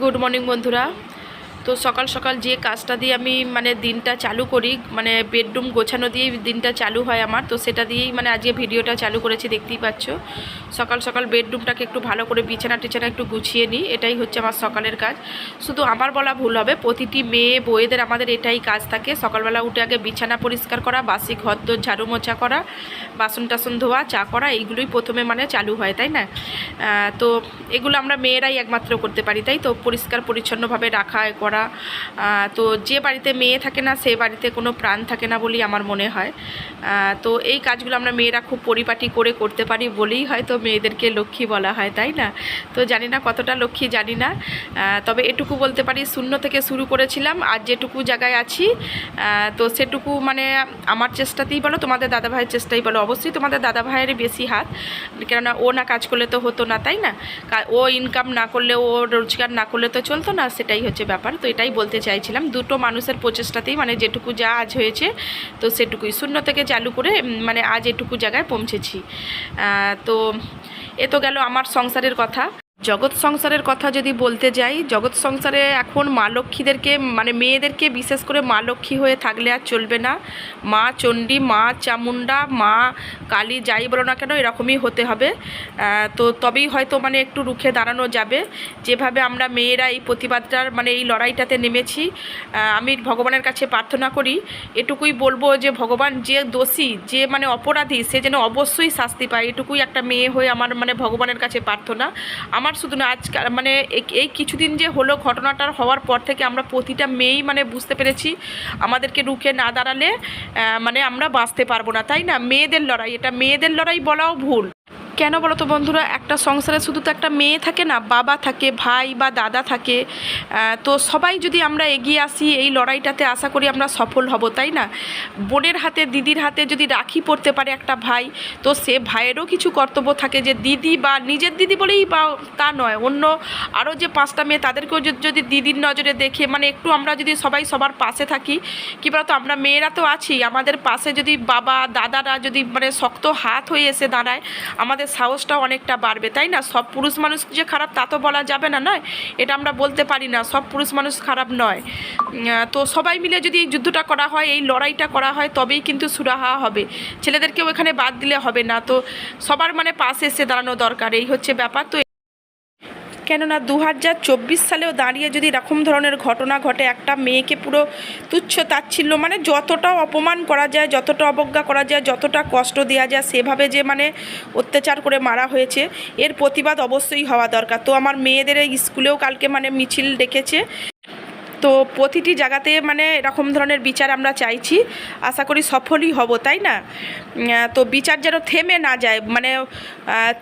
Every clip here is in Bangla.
গুড মর্নিং বন্ধুরা। তো সকাল সকাল যে কাজটা দিয়ে আমি মানে দিনটা চালু করি মানে বেডরুম গোছানো দিয়েই দিনটা চালু হয় আমার। তো সেটা দিয়েই মানে আজকে ভিডিওটা চালু করেছি, দেখতেই পাচ্ছ। সকাল সকাল বেডরুমটাকে একটু ভালো করে বিছানা টিছানা একটু গুছিয়ে নিই, এটাই হচ্ছে আমার সকালের কাজ। শুধু আমার বলা ভুল হবে, প্রতিটি মেয়ে বইয়েদের আমাদের এটাই কাজ থাকে। সকালবেলা উঠে আগে বিছানা পরিষ্কার করা, বাসি ঘর দোর ঝাড়ু মোছা করা, বাসন টাসন ধোয়া, চা করা, এইগুলোই প্রথমে মানে চালু হয়, তাই না? তো এগুলো আমরা মেয়েরাই একমাত্র করতে পারি, তাই তো? পরিষ্কার পরিচ্ছন্নভাবে রাখা এ করা। তো যে বাড়িতে মেয়ে থাকে না, সে বাড়িতে কোনো প্রাণ থাকে না বলেই আমার মনে হয়। তো এই কাজগুলো আমরা মেয়েরা খুব পরিপাটি করে করতে পারি বলেই হয়তো মেয়েদেরকে লক্ষ্মী বলা হয়, তাই না? তো জানি না কতটা লক্ষ্মী, জানি না। তবে এটুকু বলতে পারি, শূন্য থেকে শুরু করেছিলাম, আর যেটুকু জায়গায় আছি তো সেটুকু মানে আমার চেষ্টাতেই বলো, তোমাদের দাদা ভাইয়ের চেষ্টাই বলো। অবশ্যই তোমাদের দাদা ভাইয়েরই বেশি হাত, কেননা ও না কাজ করলে তো হতো না, তাই না? ও ইনকাম না করলে, ও রোজগার না করলে তো চলতো না, সেটাই হচ্ছে ব্যাপার। তো এটাই বলতে চাইছিলাম, দুটো মানুষের প্রচেষ্টাতেই মানে যেটুকু যা আজ হয়েছে, তো সেটুকুই। শূন্য থেকে চালু করে মানে আজ এটুকু জায়গায় পৌঁছেছি। তো এ তো গেল আমার সংসারের কথা। জগৎ সংসারের কথা যদি বলতে যাই, জগৎ সংসারে এখন মা লক্ষ্মীদেরকে মানে মেয়েদেরকে বিশেষ করে মা লক্ষ্মী হয়ে থাকলে আর চলবে না। মা চণ্ডী, মা চামুন্ডা মা কালী, যাই বলো না কেন, এরকমই হতে হবে। তো তবেই হয়তো মানে একটু রুখে দাঁড়ানো যাবে। যেভাবে আমরা মেয়েরা এই প্রতিবাদটার মানে এই লড়াইটাতে নেমেছি আমি ভগবানের কাছে প্রার্থনা করি, এটুকুই বলব যে ভগবান যে দোষী, যে মানে অপরাধী, সে যেন অবশ্যই শাস্তি পায়। এটুকুই একটা মেয়ে হয়ে আমার মানে ভগবানের কাছে প্রার্থনা। আমার শুধু না আজকাল মানে এই কিছুদিন যে হলো ঘটনাটার হওয়ার পর থেকে আমরা প্রতিটা মেয়েই মানে বুঝতে পেরেছি আমাদেরকে রুখে না দাঁড়ালে মানে আমরা বাঁচতে পারব না, তাই না? মেয়েদের লড়াই, এটা মেয়েদের লড়াই বলাও ভুল। কেন বলো তো বন্ধুরা? একটা সংসারে শুধু তো একটা মেয়ে থাকে না, বাবা থাকে, ভাই বা দাদা থাকে। তো সবাই যদি আমরা এগিয়ে আসি, এই লড়াইটাতে আশা করি আমরা সফল হব, তাই না? বোনের হাতে, দিদির হাতে যদি রাখি পড়তে পারে একটা ভাই, তো সে ভাইয়েরও কিছু কর্তব্য থাকে যে দিদি বা নিজের দিদি বলেই বা তা নয়, অন্য আরও যে পাঁচটা মেয়ে তাদেরকেও যদি দিদির নজরে দেখে মানে একটু আমরা যদি সবাই সবার পাশে থাকি, কী বলতো আমরা মেয়েরা তো আছি, আমাদের পাশে যদি বাবা, দাদারা যদি মানে শক্ত হাত হয়ে এসে দাঁড়ায়, আমাদের সাহসটাও অনেকটা বাড়বে, তাই না? সব পুরুষ মানুষ যে খারাপ, তা তো বলা যাবে না, নয়? এটা আমরা বলতে পারি না, সব পুরুষ মানুষ খারাপ নয়। তো সবাই মিলে যদি এই যুদ্ধটা করা হয়, এই লড়াইটা করা হয়, তবেই কিন্তু সুরাহা হবে। ছেলেদেরকেও এখানে বাদ দিলে হবে না, তো সবার মানে পাশে এসে দাঁড়ানো দরকার, এই হচ্ছে ব্যাপার। তো কেননা দু হাজার চব্বিশ সালেও দাঁড়িয়ে যদি এরকম ধরনের ঘটনা ঘটে, একটা মেয়েকে পুরো তুচ্ছ তাচ্ছিল্য মানে যতটা অপমান করা যায়, যতটা অবজ্ঞা করা যায়, যতটা কষ্ট দেওয়া যায়, সেভাবে যে মানে অত্যাচার করে মারা হয়েছে, এর প্রতিবাদ অবশ্যই হওয়া দরকার। তো আমার মেয়েদের স্কুলেও কালকে মানে মিছিল ডেকেছে। তো প্রতিটি জায়গাতে মানে এরকম ধরনের বিচার আমরা চাইছি। আশা করি সফলই হব, তাই না? তো বিচার যেন থেমে না যায় মানে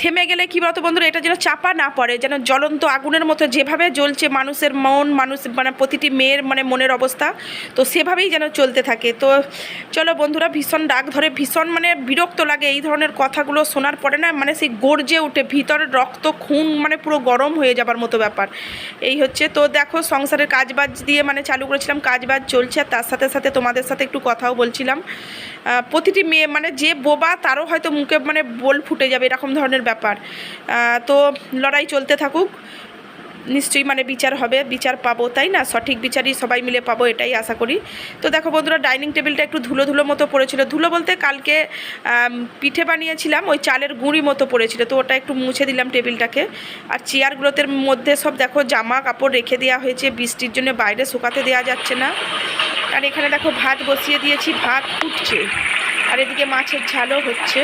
থেমে গেলে কী বলতো বন্ধুরা, এটা যেন চাপা না পড়ে, যেন জ্বলন্ত আগুনের মতো যেভাবে জ্বলছে মানুষের মন, মানুষ মানে প্রতিটি মেয়ের মানে মনের অবস্থা, তো সেভাবেই যেন চলতে থাকে। তো চলো বন্ধুরা, ভীষণ রাগ ধরে, ভীষণ মানে বিরক্ত লাগে এই ধরনের কথাগুলো শোনার পরে না মানে সেই গর্জে উঠে ভিতরের রক্ত, খুন মানে পুরো গরম হয়ে যাবার মতো ব্যাপার। এই হচ্ছে, তো দেখো সংসারের কাজবাজ দিয়ে মানে চালু করেছিলাম, কাজ বাজ চলছে, আর তার সাথে সাথে তোমাদের সাথে একটু কথাও বলছিলাম। প্রতিটি মেয়ে মানে যে বোবা, তারও হয়তো মুখে মানে বোল ফুটে যাবে, এরকম ধরনের ব্যাপার। তো লড়াই চলতে থাকুক। নিশ্চয়ই মানে বিচার হবে, বিচার পাবো, তাই না? সঠিক বিচারই সবাই মিলে পাবো, এটাই আশা করি। তো দেখো বন্ধুরা, ডাইনিং টেবিলটা একটু ধুলো ধুলো মতো পড়েছিল। ধুলো বলতে কালকে পিঠে বানিয়েছিলাম, ওই চালের গুঁড়ি মতো পড়েছিল। তো ওটা একটু মুছে দিলাম টেবিলটাকে। আর চেয়ারগুলোতে মধ্যে সব দেখো জামা কাপড় রেখে দেওয়া হয়েছে, বৃষ্টির জন্য বাইরে শুকাতে দেওয়া যাচ্ছে না। আর এখানে দেখো ভাত বসিয়ে দিয়েছি, ভাত ফুটছে। আর এদিকে মাছের ঝালও হচ্ছে।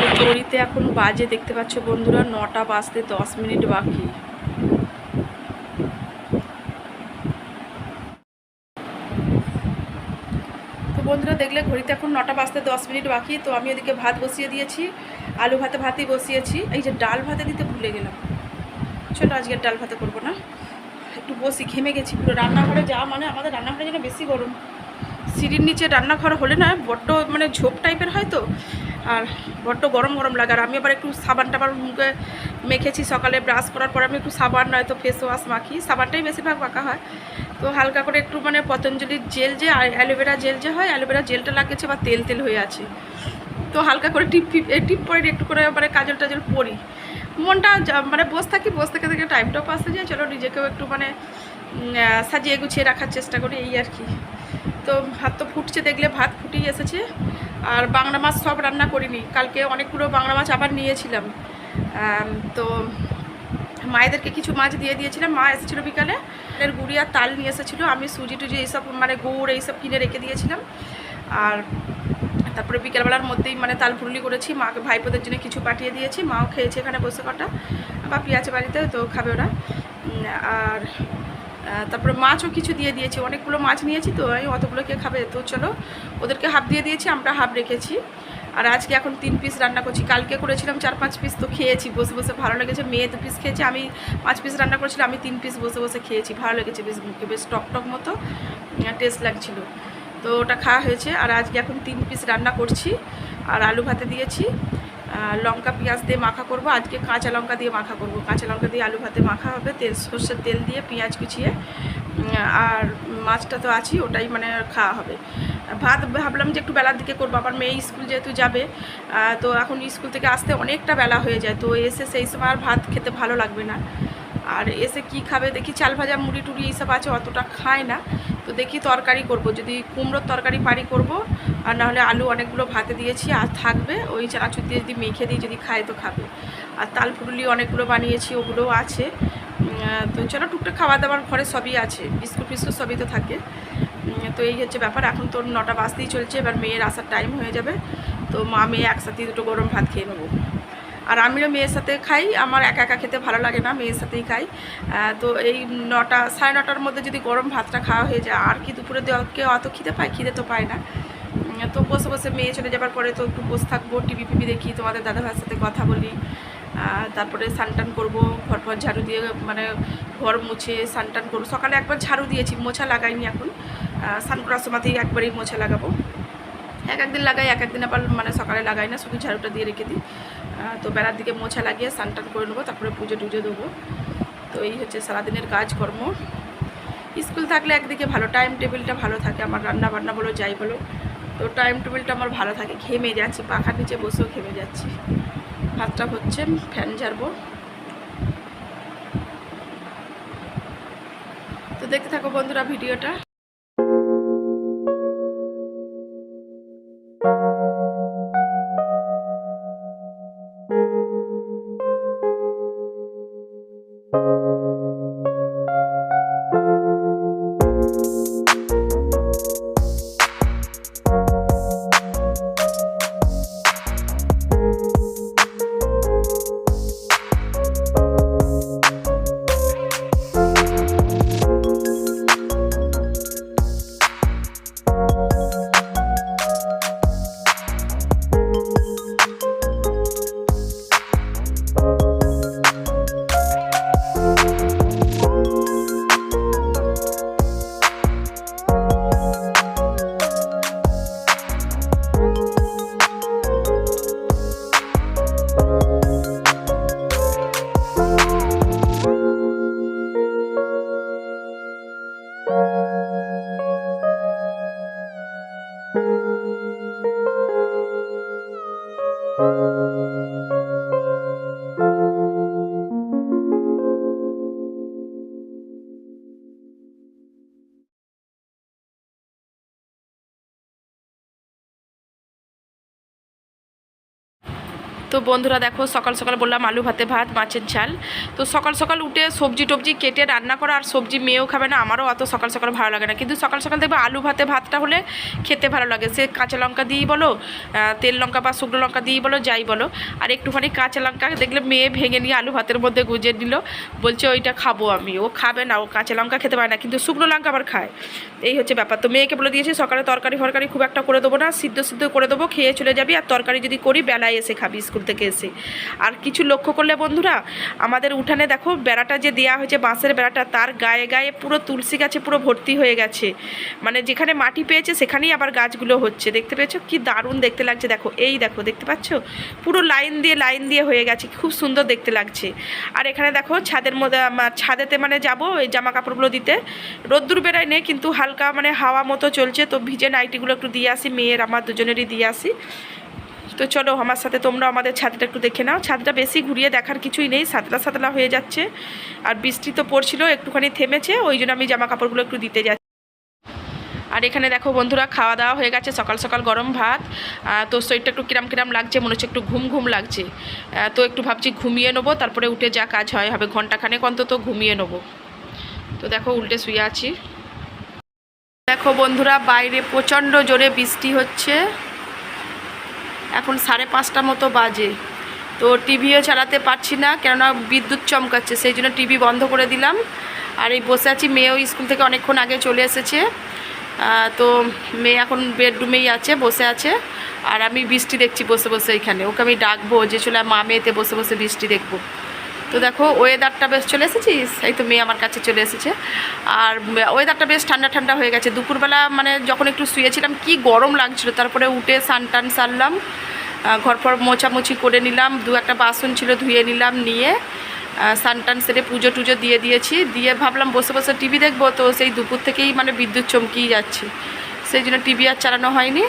তো ঘড়িতে এখন বাজে, দেখতে পাচ্ছ বন্ধুরা, নটা বাজতে দশ মিনিট বাকি। বন্ধুরা দেখলে ঘড়িতে এখন নটা বাজতে দশ মিনিট বাকি, তো আমি ওদিকে ভাত বসিয়ে দিয়েছি, আলু ভাতে ভাতই বসিয়েছি। এই যে ডাল ভাতে দিতে ভুলে গেলাম। চলো আজকের ডাল ভাতে করব না। একটু বসি, ঘেমে গেছি পুরো রান্নাঘরে যাওয়া মানে আমাদের রান্নাঘরে যেন বেশি গরম। সিঁড়ির নিচে রান্নাঘর হলে না বড্ড মানে ঝোপ টাইপের হয় তো, আর বড্ড গরম গরম লাগে। আর আমি আবার একটু সাবান টাবান মুখে মেখেছি সকালে ব্রাশ করার পর আমি একটু সাবান, নয়তো ফেস ওয়াশ মাখি। সাবানটাই বেশিরভাগ মাখা হয়। তো হালকা করে একটু মানে পতঞ্জলির জেল যে অ্যালোভেরা জেল যে হয় অ্যালোভেরা জেলটা লাগেছে বা তেল তেল হয়ে আছে। তো হালকা করে টিপ এ, টিপ পরে একটু করে মানে কাজল টাজল পরি। মনটা মানে বসে থাকি, বসে থেকে থেকে টাইমটাও পাস হয়ে যায়। চলো নিজেকেও একটু মানে সাজিয়ে গুছিয়ে রাখার চেষ্টা করি, এই আর কি। তো ভাত তো ফুটছে, দেখলে ভাত ফুটেই এসেছে। আর বাংলা মাছ সব রান্না করিনি। কালকে অনেকগুলো বাংলা মাছ আবার নিয়েছিলাম। তো মায়েদেরকে কিছু মাছ দিয়ে দিয়েছিলাম। মা এসেছিল বিকালে। এর গুড়ি আর তাল নিয়ে এসেছিল। আমি সুজি টুজি এইসব মানে গুড় এইসব কিনে রেখে দিয়েছিলাম। আর তারপরে বিকেলবেলার মধ্যেই মানে তাল ফুরলি করেছি। মাকে, ভাইপোদের জন্য কিছু পাঠিয়ে দিয়েছি। মাও খেয়েছে এখানে বসে কটা। বা পেঁয়াজে বাড়িতে, তো খাবে ওরা। আর তারপরে মাছও কিছু দিয়ে দিয়েছি। অনেকগুলো মাছ নিয়েছি তো আমি অতগুলো কে খাবে? তো চলো, ওদেরকে হাফ দিয়ে দিয়েছি, আমরা হাফ রেখেছি। আর আজকে এখন তিন পিস রান্না করছি। কালকে করেছিলাম চার পাঁচ পিস তো খেয়েছি, বসে বসে ভালো লেগেছে। মেয়ে দু পিস খেয়েছে, আমি পাঁচ পিস রান্না করেছিলাম, আমি তিন পিস বসে বসে খেয়েছি। ভালো লেগেছে, বেশ মুখে, বেশ টক টক মতো টেস্ট লাগছিল। তো ওটা খাওয়া হয়েছে, আর আজকে এখন তিন পিস রান্না করছি, আর আলু ভাতে দিয়েছি লঙ্কা, পেঁয়াজ দিয়ে মাখা করব। আজকে কাঁচা লঙ্কা দিয়ে মাখা করব। কাঁচা লঙ্কা দিয়ে আলু ভাতে মাখা হবে, তেল, সর্ষের তেল দিয়ে পেঁয়াজ কুচিয়ে আর মাছটা তো আছেই, ওটাই মানে খাওয়া হবে। ভাত ভাবলাম যে একটু বেলার দিকে করব, আবার মেয়ে স্কুল যেহেতু যাবে তো এখন স্কুল থেকে আসতে অনেকটা বেলা হয়ে যায়, তো এসে সেই সময় আর ভাত খেতে ভালো লাগবে না। আর এসে কি খাবে দেখি চাল ভাজা, মুড়ি টুড়ি এইসব আছে, অতটা খায় না। তো দেখি তরকারি করব, যদি কুমড়োর তরকারি পারি করব, আর নাহলে আলু অনেকগুলো ভাতে দিয়েছি, আর থাকবে ওই চানাচুর দিয়ে যদি মেখে দিই, যদি খায় তো খাবে। আর তাল ফুরুলি অনেকগুলো বানিয়েছি, ওগুলোও আছে। তো চলো টুকটাক খাওয়া দাওয়ার ঘরে সবই আছে, বিস্কুট ফিস্কুট সবই তো থাকে। তো এই হচ্ছে ব্যাপার। এখন তো নটা বাজতেই চলছে, এবার মেয়ের আসার টাইম হয়ে যাবে। তো মা মেয়ে একসাথে দুটো গরম ভাত খেয়ে নেব। আর আমিও মেয়ের সাথে খাই। আমার একা একা খেতে ভালো লাগে না, মেয়ের সাথেই খাই। তো এই নটা, সাড়ে নটার মধ্যে যদি গরম ভাতটা খাওয়া হয়ে যায়, আর কি দুপুরে কেউ অত খিদে পায়? খিদে তো পায় না। তো বসে বসে মেয়ে চলে যাবার পরে তো একটু বসে থাকব টিভি ফিভি দেখি, তোমাদের দাদা ভাইয়ের সাথে কথা বলি। তারপরে সানটান করব ঘর ফর ঝাড়ু দিয়ে মানে ঘর মুছে সানটান করব। সকালে একবার ঝাড়ু দিয়েছি, মোছা লাগাইনি এখন। করার সময়তেই একবারেই মোছা লাগাবো। এক একদিন লাগাই, এক একদিন আবার মানে সকালে লাগাই না, শুধু ঝাড়ুটা দিয়ে রেখে দিই। তো বেলার দিকে মোছা লাগিয়ে স্নান টান করে নেব, তারপরে পুজো টুজো দেবো। তো এই হচ্ছে সারাদিনের কাজকর্ম। স্কুল থাকলে একদিকে ভালো, টাইম টেবিলটা ভালো থাকে, আমার রান্না বান্না বলো, যাই বলো। তো টাইম টেবিলটা আমার ভালো থাকে, ঘেমে যাচ্ছি, পাখার নিচে বসেও ঘেমে যাচ্ছি। ভাতটা হচ্ছে ফ্যান ঝাড়বো। তো দেখতে থাকো বন্ধুরা ভিডিওটা। তো বন্ধুরা দেখো, সকাল সকাল বললাম আলু ভাতে ভাত, মাছের ঝাল। তো সকাল সকাল উঠে সবজি টবজি কেটে রান্না করা আর সবজি মেয়েও খাবে না, আমারও অত সকাল সকাল ভালো লাগে না। কিন্তু সকাল সকাল দেখবে আলু ভাতে ভাতটা হলে খেতে ভালো লাগে। সে কাঁচা লঙ্কা দিয়েই বলো তেল লঙ্কা বা শুকনো লঙ্কা দিয়েই বলো, যাই বলো। আর একটুখানি কাঁচা লঙ্কা দেখলে মেয়ে ভেঙে নিয়ে আলু ভাতের মধ্যে গুজে দিল। বলছে, ওইটা খাব আমি। ও খাবে না, ও কাঁচা লঙ্কা খেতে পারে না, কিন্তু শুকনো লঙ্কা আবার খায়। এই হচ্ছে ব্যাপার। তো মেয়েকে বলে দিয়েছি, সকালে তরকারি ফরকারি খুব একটা করে দেবো না সিদ্ধ সিদ্ধ করে দেবো, খেয়ে চলে যাবি। আর তরকারি যদি করি, বেলায় এসে খাবি স্কুল থেকে এসে আর কিছু লক্ষ্য করলে বন্ধুরা, আমাদের উঠানে দেখো বেড়াটা যে দেওয়া হয়েছে, বাঁশের বেড়াটা, তার গায়ে গায়ে পুরো তুলসী গাছে পুরো ভর্তি হয়ে গেছে। মানে যেখানে মাটি পেয়েছে, সেখানেই আবার গাছগুলো হচ্ছে। দেখতে পেয়েছ? কি দারুণ দেখতে লাগছে। দেখো, এই দেখো, দেখতে পাচ্ছ? পুরো লাইন দিয়ে লাইন দিয়ে হয়ে গেছে। খুব সুন্দর দেখতে লাগছে। আর এখানে দেখো, ছাদের মধ্যে ছাদেতে মানে যাব ওই জামা কাপড়গুলো দিতে। রোদ্দুর বেড়ায় নেই, কিন্তু হালকা মানে হাওয়া মতো চলছে। তো ভিজে নাইটিগুলো একটু দিয়ে আসি, মেয়ের, আমার দুজনেরই দিয়ে আসি। তো চলো আমার সাথে তোমরা আমাদের ছাদটা একটু দেখে নাও। ছাদটা বেশি ঘুরিয়ে দেখার কিছুই নেই, সাতলা সাতলা হয়ে যাচ্ছে। আর বৃষ্টি তো পড়ছিল, একটুখানি থেমেছে, ওই জন্য আমি জামা কাপড়গুলো একটু দিতে যাচ্ছি। আর এখানে দেখো বন্ধুরা, খাওয়া দাওয়া হয়ে গেছে, সকাল সকাল গরম ভাত। তো শরীরটা একটু কিরাম কিরাম লাগছে, মনে হচ্ছে একটু ঘুম ঘুম লাগছে। তো একটু ভাবছি ঘুমিয়ে নেব, তারপরে উঠে যা কাজ হয়, হবে ঘন্টাখানেক অন্তত ঘুমিয়ে নেব। তো দেখো উল্টে শুয়ে আছি। দেখো বন্ধুরা, বাইরে প্রচণ্ড জোরে বৃষ্টি হচ্ছে। এখন সাড়ে পাঁচটা মতো বাজে। তো টিভিও চালাতে পারছি না, কেননা বিদ্যুৎ চমকাচ্ছে, সেই জন্য টিভি বন্ধ করে দিলাম। আর এই বসে আছি, মেয়েও স্কুল থেকে অনেকক্ষণ আগে চলে এসেছে। তো মেয়ে এখন বেডরুমেই আছে, বসে আছে। আর আমি বৃষ্টি দেখছি বসে বসে এখানে, ওকে আমি ডাকবো যে চলে মা মেয়েতে বসে বসে বৃষ্টি দেখব। তো দেখো ওয়েদারটা বেশ চলে এসেছিস এই তো মেয়ে আমার কাছে চলে এসেছে। আর ওয়েদারটা বেশ ঠান্ডা ঠান্ডা হয়ে গেছে। দুপুরবেলা মানে যখন একটু শুয়েছিলাম, কি গরম লাগছিল। তারপরে উঠে সান টান সারলাম ঘর ফর মোছামুছি করে নিলাম, দু একটা বাসন ছিল ধুয়ে নিলাম, নিয়ে সান টান সেরে পুজো টুজো দিয়ে দিয়েছি। দিয়ে ভাবলাম বসে বসে টিভি দেখব, তো সেই দুপুর থেকেই মানে বিদ্যুৎ চমকিয়ে যাচ্ছে। সেই জন্য টিভি আর চালানো হয়নি।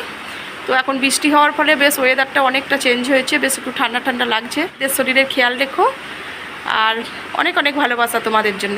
তো এখন বৃষ্টি হওয়ার ফলে বেশ ওয়েদারটা অনেকটা চেঞ্জ হয়েছে, বেশ একটু ঠান্ডা ঠান্ডা লাগছে। বেশ শরীরের খেয়াল রেখো। আর অনেক অনেক ভালোবাসা তোমাদের জন্য।